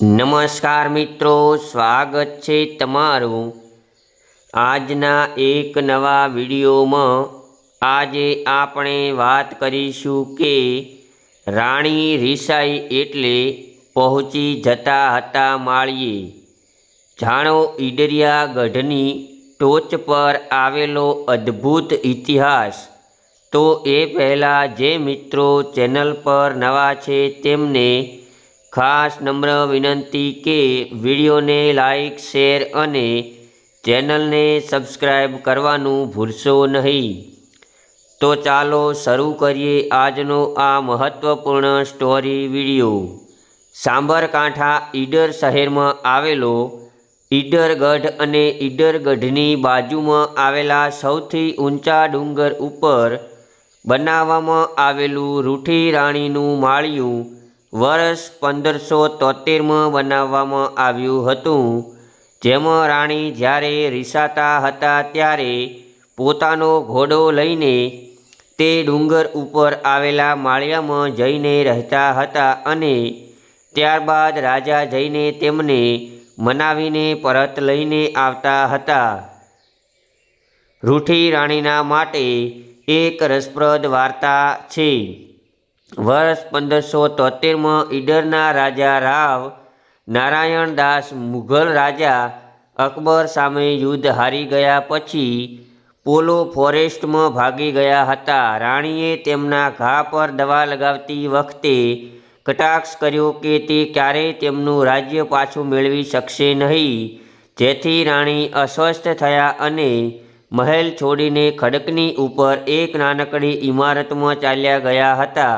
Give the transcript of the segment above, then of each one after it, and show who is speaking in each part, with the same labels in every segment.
Speaker 1: નમસ્કાર મિત્રો, સ્વાગત છે તમારું આજના એક નવા વિડીયોમાં. આજે આપણે વાત કરીશું કે રાણી રિસાઈ એટલે પહોંચી જતા હતા માળીએ. જાણો ઈડરિયા ગઢની ટોચ પર આવેલો અદ્ભુત ઇતિહાસ. તો એ પહેલાં જે મિત્રો ચેનલ પર નવા છે તેમને ખાસ નમ્ર વિનંતી કે વિડીયોને લાઈક, શેર અને ચેનલને સબસ્ક્રાઈબ કરવાનું ભૂલશો નહીં. તો ચાલો શરૂ કરીએ આજનો આ મહત્ત્વપૂર્ણ સ્ટોરી વીડિયો. સાંબરકાંઠા ઈડર શહેરમાં આવેલો ઈડરગઢ અને ઈડરગઢની બાજુમાં આવેલા સૌથી ઊંચા ડુંગર ઉપર બનાવવામાં આવેલું રૂઠી રાણીનું માળિયું વર્ષ પંદરસો તોતેરમાં બનાવવામાં આવ્યું હતું. જેમાં રાણી જ્યારે રિસાતા હતા ત્યારે પોતાનો ઘોડો લઈને તે ડુંગર ઉપર આવેલા માળિયામાં જઈને રહેતા હતા અને ત્યારબાદ રાજા જઈને તેમને મનાવીને પરત લઈને આવતા હતા. રૂઠી રાણીના માટે એક રસપ્રદ વાર્તા છે. વર્ષ પંદરસો તોતેરમાં ઈડરના રાજા રાવ નારાયણ દાસ મુઘલ રાજા અકબર સામે યુદ્ધ હારી ગયા પછી પોલો ફોરેસ્ટમાં ભાગી ગયા હતા. રાણીએ તેમના ઘા પર દવા લગાવતી વખતે કટાક્ષ કર્યો કે તે ક્યારેય તેમનું રાજ્ય પાછું મેળવી શકશે નહીં. જેથી રાણી અસ્વસ્થ થયા અને મહેલ છોડીને ખડકની ઉપર એક નાનકડી ઇમારતમાં ચાલ્યા ગયા હતા.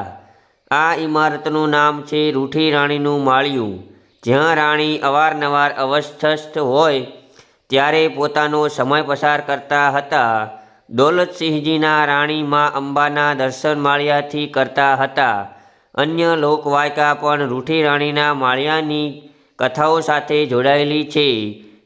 Speaker 1: આ ઇમારતનું નામ છે રૂઠી રાણીનું માળિયું. જ્યાં રાણી અવારનવાર અવસ્થસ્થ હોય, ત્યારે પોતાનો સમય પસાર કરતા હતા. દોલતસિંહજીના રાણી મા અંબાના દર્શન માળિયાથી કરતા હતા. અન્ય લોકવાયકા પણ રૂઠી રાણીના માળિયાની કથાઓ સાથે જોડાયેલી છે.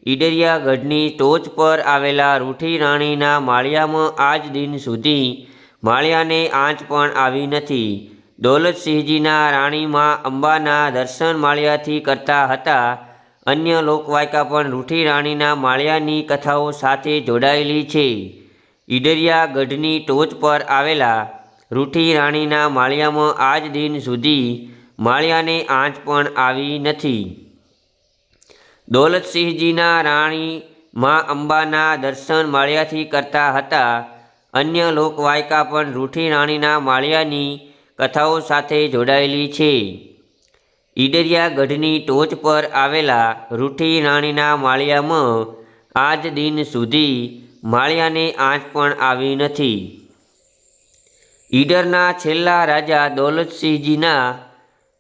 Speaker 1: ઈડરિયા ગઢની ટોચ પર આવેલા રૂઠી રાણીના માળિયામાં આજ દિન સુધી માળિયાને આંચ પણ આવી નથી. દૌલતસિંહજીના રાણીમાં અંબાના દર્શન માળિયાથી કરતા હતા. અન્ય લોકવાયકા પણ રૂઠી રાણીના માળિયાની કથાઓ સાથે જોડાયેલી છે. ઈડરિયા ગઢની ટોચ પર આવેલા રૂઠી રાણીના માળિયામાં આજ દિન સુધી માળિયાને આંચ પણ આવી નથી. દોલતસિંહજીના રાણી મા અંબાના દર્શન માળિયાથી કરતા હતા. અન્ય લોકવાયકા પણ રૂઠી રાણીના માળિયાની કથાઓ સાથે જોડાયેલી છે. ઈડરિયા ગઢની ટોચ પર આવેલા રૂઠી રાણીના માળિયામાં આજ દિન સુધી માળિયાને આંચ પણ આવી નથી. ઈડરના છેલ્લા રાજા દોલતસિંહજીના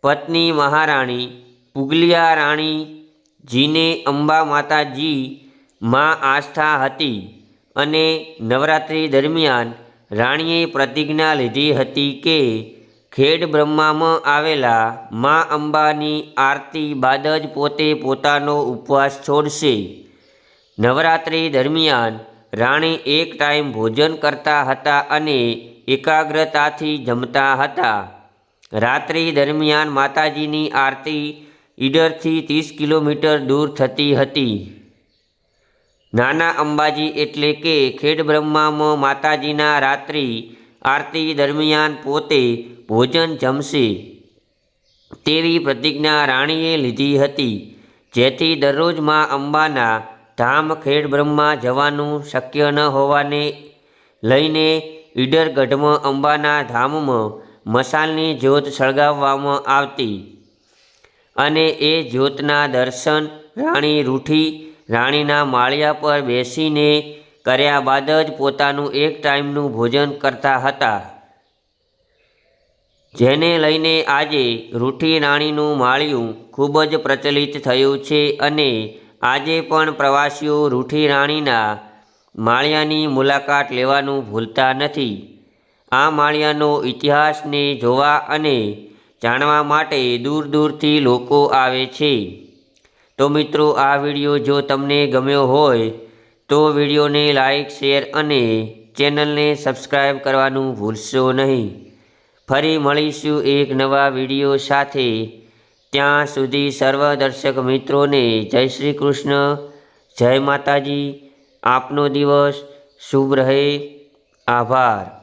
Speaker 1: પત્ની મહારાણી પુગલિયા રાણી જીને અંબા માતાજી માં આસ્થા હતી અને નવરાત્રિ દરમિયાન રાણીએ પ્રતિજ્ઞા લીધી હતી કે ખેડ બ્રહ્મામાં આવેલા મા અંબાની આરતી બાદ જ પોતે પોતાનો ઉપવાસ છોડશે. નવરાત્રિ દરમિયાન રાણી એક ટાઈમ ભોજન કરતા હતા અને એકાગ્રતાથી જમતા હતા. રાત્રિ દરમિયાન માતાજીની આરતી ઈડરથી ત્રીસ કિલોમીટર દૂર થતી હતી. નાના અંબાજી એટલે કે ખેડબ્રહ્મામાં માતાજીના રાત્રિ આરતી દરમિયાન પોતે ભોજન જમશે. તેવી પ્રતિજ્ઞા રાણીએ લીધી હતી, જેથી દરરોજમાં અંબાના ધામ ખેડબ્રહ્મા જવાનું શક્ય ન હોવાને લઈને ઈડરગઢમાં અંબાના ધામમાં મસાલની જ્યોત સળગાવવામાં આવતી અને એ જ્યોતના દર્શન રાણી રૂઠી રાણીના માળિયા પર બેસીને કર્યા બાદ જ પોતાનું એક ટાઈમનું ભોજન કરતા હતા. જેને લઈને આજે રૂઠી નાણીનું માળિયું ખૂબ જ પ્રચલિત થયું છે અને આજે પણ પ્રવાસીઓ રૂઠી રાણીના માળિયાની મુલાકાત લેવાનું ભૂલતા નથી. આ માળિયાનો ઇતિહાસને જોવા અને જાણવા માટે દૂર દૂરથી લોકો આવે છે. તો મિત્રો, આ વીડિયો જો તમને ગમ્યો હોય તો વિડીયોને લાઇક શેર અને ચેનલને સબસ્ક્રાઈબ કરવાનું ભૂલશો નહીં. ફરી મળીશું એક નવા વીડિયો સાથે. ત્યાં સુધી સર્વ દર્શક મિત્રોને જય શ્રી કૃષ્ણ, જય માતાજી. આપનો દિવસ શુભ રહે. આભાર.